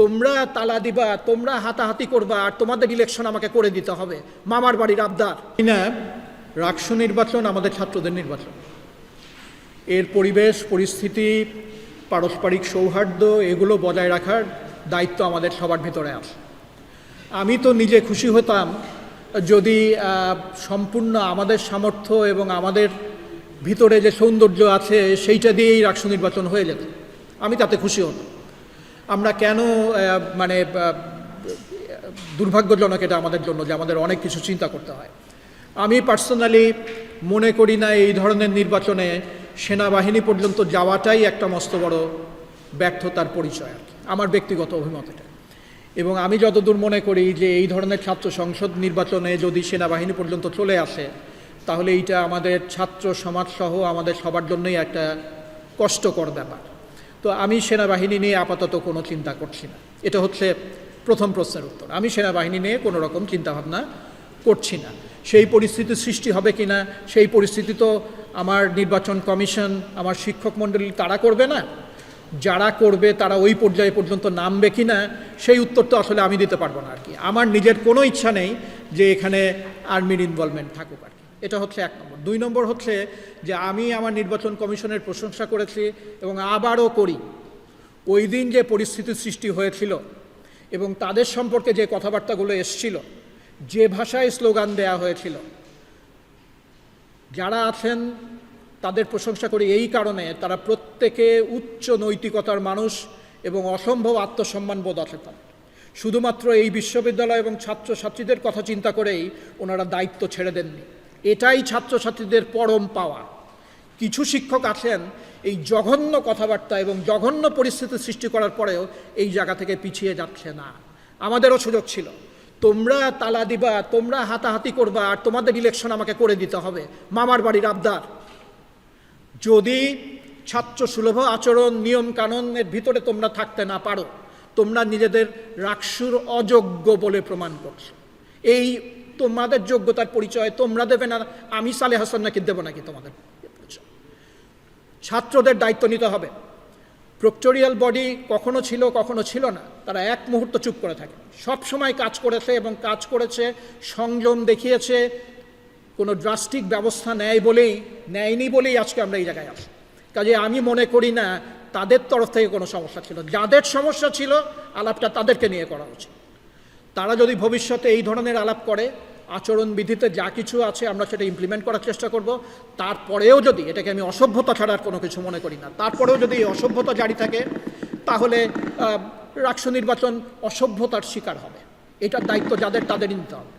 তোমরা তালা দিবা, তোমরা হাতাহাতি করবা, আর তোমাদের ইলেকশন আমাকে করে দিতে হবে। মামার বাড়ির আবদার। না রাকসু নির্বাচন, আমাদের ছাত্রদের নির্বাচন। এর পরিবেশ, পরিস্থিতি, পারস্পরিক সৌহার্দ্য, এগুলো বজায় রাখার দায়িত্ব আমাদের সবার ভিতরে আছে। আমি তো নিজে খুশি হতাম যদি সম্পূর্ণ আমাদের সামর্থ্য এবং আমাদের ভিতরে যে সৌন্দর্য আছে, সেইটা দিয়েই রাষ্ট্র নির্বাচন হয়ে যেত। আমি তাতে খুশি হতাম। আমরা কেন মানে দুর্ভাগ্যজনক এটা আমাদের জন্য যে আমাদের অনেক কিছু চিন্তা করতে হয়। আমি পার্সোনালি মনে করি না এই ধরনের নির্বাচনে সেনাবাহিনী পর্যন্ত যাওয়াটাই একটা মস্ত বড় ব্যর্থতার পরিচয় আর কি। আমার ব্যক্তিগত অভিমত এটা। এবং আমি যতদূর মনে করি যে এই ধরনের ছাত্র সংসদ নির্বাচনে যদি সেনাবাহিনী পর্যন্ত চলে আসে, তাহলে এইটা আমাদের ছাত্র সমাজসহ আমাদের সবার জন্যই একটা কষ্টকর ব্যাপার। তো আমি সেনাবাহিনী নিয়ে আপাতত কোনো চিন্তা করছি না। এটা হচ্ছে প্রথম প্রশ্নের উত্তর। আমি সেনাবাহিনী নিয়ে কোনো রকম চিন্তাভাবনা করছি না। সেই পরিস্থিতি সৃষ্টি হবে কি না সেই পরিস্থিতি তো আমার নির্বাচন কমিশন, আমার শিক্ষক মণ্ডলী তারা করবে না। যারা করবে তারা ওই পর্যায়ে পর্যন্ত নামবে কি না সেই উত্তর তো আসলে আমি দিতে পারব না আর কি। আমার নিজের কোনো ইচ্ছা নেই যে এখানে আর্মির ইনভলভমেন্ট থাকুক আর কি। এটা হচ্ছে এক নম্বর। দুই নম্বর হচ্ছে যে আমি আমার নির্বাচন কমিশনের প্রশংসা করেছি এবং আবারও করি, ওই দিন যে পরিস্থিতির সৃষ্টি হয়েছিল এবং তাদের সম্পর্কে যে কথাবার্তাগুলো এসছিল, যে ভাষায় স্লোগান দেয়া হয়েছিল, যারা আছেন তাদের প্রশংসা করি এই কারণে তারা প্রত্যেকে উচ্চ নৈতিকতার মানুষ এবং অসম্ভব আত্মসম্মান বোধ আছে তাদের। শুধুমাত্র এই বিশ্ববিদ্যালয় এবং ছাত্রছাত্রীদের কথা চিন্তা করেই ওনারা দায়িত্ব ছেড়ে দেননি। এটাই ছাত্রছাত্রীদের পরম পাওয়া। কিছু শিক্ষক আছেন এই জঘন্য কথাবার্তা এবং জঘন্য পরিস্থিতি সৃষ্টি করার পরেও এই জায়গা থেকে পিছিয়ে যাচ্ছে না। আমাদেরও সুযোগ ছিল। তোমরা তালা দিবা, তোমরা হাতাহাতি করবা, আর তোমাদের ইলেকশন আমাকে করে দিতে হবে। মামার বাড়ির আবদার। যদি ছাত্র সুলভ আচরণ, নিয়ম কানুনের ভিতরে তোমরা থাকতে না পারো, তোমরা নিজেদের রাকসুর অযোগ্য বলে প্রমাণ করছ। এই তোমাদের যোগ্যতার পরিচয় তোমরা দেবে না, আমি সালে হাসান নাকি দেবো নাকি তোমাদের? ছাত্রদের দায়িত্ব নিতে হবে। প্রক্টোরিয়াল বডি কখনো ছিল কখনো ছিল না। তারা এক মুহূর্ত চুপ করে থাকে। সব সময় কাজ করেছে এবং কাজ করেছে, সংযম দেখিয়েছে, কোনো ড্রাস্টিক ব্যবস্থা নেয় বলেই, নেয়নি বলেই আজকে আমরা এই জায়গায় আসি কাজে আমি মনে করি না, তাদের তরফ থেকে কোনো সমস্যা ছিল। যাদের সমস্যা ছিল, আলাপটা তাদেরকে নিয়ে করা উচিত। তারা যদি ভবিষ্যতে এই ধরনের আলাপ করে আচরণবিধিতে যা কিছু আছে আমরা সেটা ইমপ্লিমেন্ট করার চেষ্টা করব। তারপরেও যদি, এটাকে আমি অসভ্যতা ছাড়ার কোনো কিছু মনে করি না, তারপরেও যদি এই অসভ্যতা জারি থাকে, তাহলে রাষ্ট্র নির্বাচন অসভ্যতার শিকার হবে। এটার দায়িত্ব যাদের, তাদেরই নিতে হবে।